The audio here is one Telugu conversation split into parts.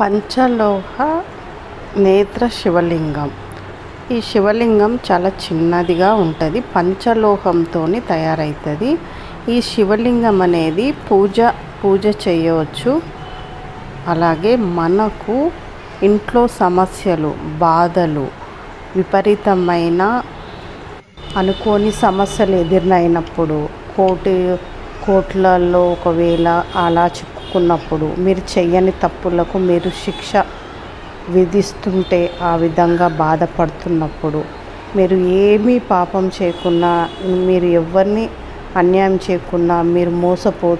పంచలోహ నేత్ర శివలింగం. ఈ శివలింగం చాలా చిన్నదిగా ఉంటుంది పంచలోహంతో తయారవుతుంది ఈ శివలింగం అనేది పూజ పూజ చేయవచ్చు. అలాగే మనకు ఇంట్లో సమస్యలు బాధలు విపరీతమైన అనుకోని సమస్యలు ఎదురైనప్పుడు కోటి కోట్లలో ఒకవేళ అలా చిక్కుకున్నప్పుడు మీరు చెయ్యని తప్పులకు మీరు శిక్ష విధిస్తుంటే ఆ విధంగా బాధపడుతున్నప్పుడు మీరు ఏమీ పాపం చేయకున్నా మీరు ఎవరిని అన్యాయం చేయకుండా మీరు మోసపో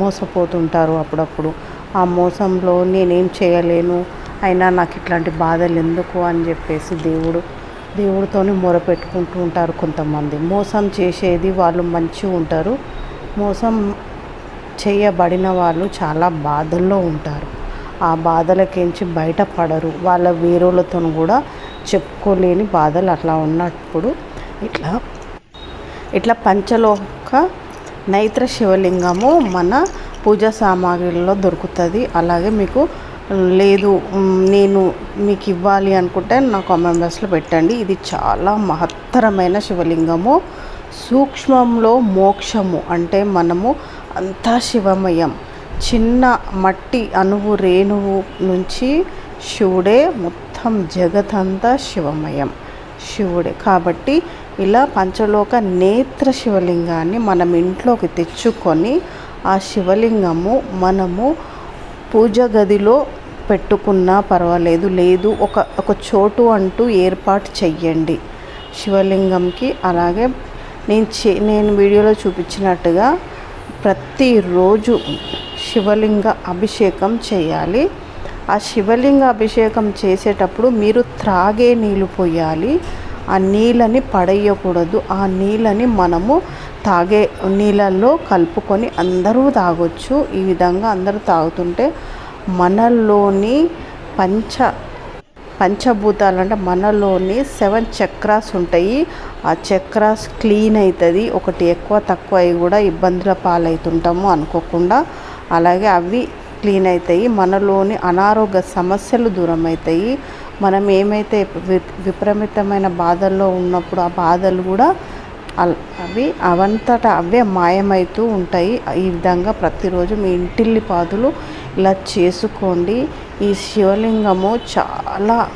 మోసపోతుంటారు అప్పుడప్పుడు. ఆ మోసంలో నేనేం చేయలేను అయినా నాకు ఇట్లాంటి బాధలు ఎందుకు అని చెప్పేసి దేవుడు దేవుడితోనే మొరపెట్టుకుంటూ ఉంటారు కొంతమంది. మోసం చేసేది వాళ్ళు మంచిగా ఉంటారు. మోసం చేయబడిన వాళ్ళు చాలా బాధల్లో ఉంటారు. ఆ బాధలకించి బయటపడరు. వాళ్ళ వీరులతో కూడా చెప్పుకోలేని బాధలు అట్లా ఉన్నప్పుడు ఇట్లా ఇట్లా పంచలోక నైత్ర శివలింగము మన పూజా సామాగ్రిలో దొరుకుతుంది. అలాగే మీకు లేదు నేను మీకు ఇవ్వాలి అనుకుంటే నా కామెంట్ బాక్స్లో పెట్టండి. ఇది చాలా మహత్తరమైన శివలింగము. సూక్ష్మంలో మోక్షము అంటే మనము అంతా శివమయం. చిన్న మట్టి అణువు రేణువు నుంచి శివుడే మొత్తం జగతంతా శివమయం. శివుడే. కాబట్టి ఇలా పంచలోక నేత్ర శివలింగాన్ని మనం ఇంట్లోకి తెచ్చుకొని ఆ శివలింగము మనము పూజ గదిలో పెట్టుకున్నా పర్వాలేదు. లేదు ఒక ఒక చోటు అంటూ ఏర్పాటు చెయ్యండి. శివలింగంకి అలాగే నేను చే నేను వీడియోలో చూపించినట్టుగా ప్రతిరోజు శివలింగ అభిషేకం చేయాలి. ఆ శివలింగ అభిషేకం చేసేటప్పుడు మీరు త్రాగే నీళ్ళు పోయాలి. ఆ నీళ్ళని పడేయకూడదు. ఆ నీళ్ళని మనము తాగే నీళ్ళల్లో కలుపుకొని అందరూ తాగొచ్చు. ఈ విధంగా అందరూ తాగుతుంటే మనలోని పంచ పంచభూతాలు అంటే మనలోని సెవెన్ చక్రాస్ ఉంటాయి. ఆ చక్రాస్ క్లీన్ అవుతుంది ఒకటి ఎక్కువ తక్కువ అయి కూడా ఇబ్బందుల పాలవుతుంటాము అనుకోకుండా. అలాగే అవి క్లీన్ అవుతాయి మనలోని అనారోగ్య సమస్యలు దూరం అవుతాయి మనం ఏమైతే వి- విపరీతమైన బాధల్లో ఉన్నప్పుడు ఆ బాధలు కూడా అవి అవంతట అవే మాయమవుతూ ఉంటాయి. ఈ విధంగా ప్రతిరోజు మీ ఇంటిల్లి పాదులు ఇలా చేసుకోండి. ఈ శివలింగము చాలా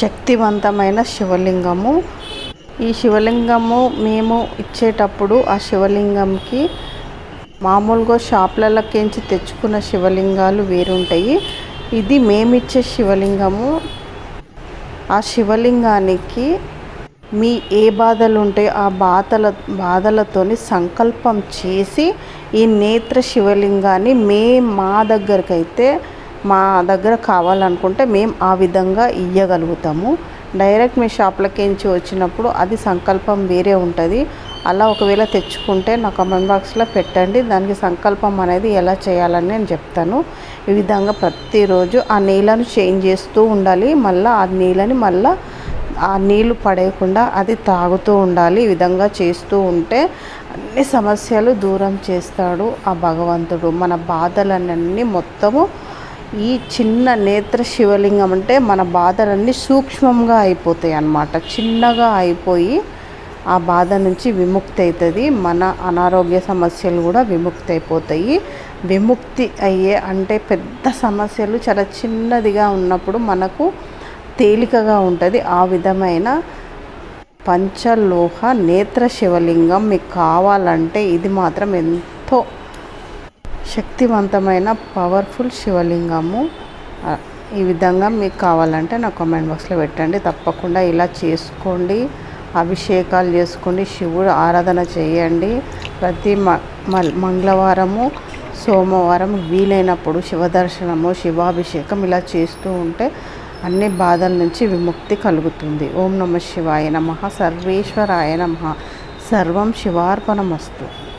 శక్తివంతమైన శివలింగము. ఈ శివలింగము మేము ఇచ్చేటప్పుడు ఆ శివలింగంకి మామూలుగా షాప్లలోకించి తెచ్చుకున్న శివలింగాలు వేరుంటాయి. ఇది మేమిచ్చే శివలింగము. ఆ శివలింగానికి మీ ఏ బాధలు ఉంటాయో ఆ బాధల బాధలతోని సంకల్పం చేసి ఈ నేత్ర శివలింగాన్ని మే మా దగ్గరకైతే మా దగ్గర కావాలనుకుంటే మేము ఆ విధంగా ఇయ్యగలుగుతాము. డైరెక్ట్ మీ షాప్లకించి వచ్చినప్పుడు అది సంకల్పం వేరే ఉంటుంది. అలా ఒకవేళ తెచ్చుకుంటే నా కమెంట్ బాక్స్లో పెట్టండి. దానికి సంకల్పం అనేది ఎలా చేయాలని నేను చెప్తాను. ఈ విధంగా ప్రతిరోజు ఆ నీళ్ళను చేంజ్ చేస్తూ ఉండాలి. మళ్ళీ ఆ నీళ్ళని మళ్ళీ ఆ నీళ్ళు పడేయకుండా అది తాగుతూ ఉండాలి. ఈ విధంగా చేస్తూ ఉంటే అన్ని సమస్యలు దూరం చేస్తాడు ఆ భగవంతుడు. మన బాధలన్నీ మొత్తము ఈ చిన్న నేత్ర శివలింగం అంటే మన బాధలన్నీ సూక్ష్మంగా అయిపోతాయి అన్నమాట. చిన్నగా అయిపోయి ఆ బాధ నుంచి విముక్తి అవుతుంది మన అనారోగ్య సమస్యలు కూడా విముక్తి అయిపోతాయి విముక్తి అయ్యే అంటే పెద్ద సమస్యలు చాలా చిన్నదిగా ఉన్నప్పుడు మనకు తేలికగా ఉంటుంది. ఆ విధమైన పంచలోహ నేత్ర శివలింగం మీకు కావాలంటే ఇది మాత్రం ఎంతో శక్తివంతమైన పవర్ఫుల్ శివలింగము. ఈ విధంగా మీకు కావాలంటే నా కామెంట్ బాక్స్లో పెట్టండి. తప్పకుండా ఇలా చేసుకోండి. అభిషేకాలు చేసుకోండి. శివుడు ఆరాధన చేయండి. ప్రతి మ మంగళవారము సోమవారం వీలైనప్పుడు శివదర్శనము శివాభిషేకం ఇలా చేస్తూ ఉంటే అన్ని బాధల నుంచి విముక్తి కలుగుతుంది. ఓం నమ శివాయ నమ. సర్వేశ్వరాయ నమ. సర్వం శివార్పణమస్తు.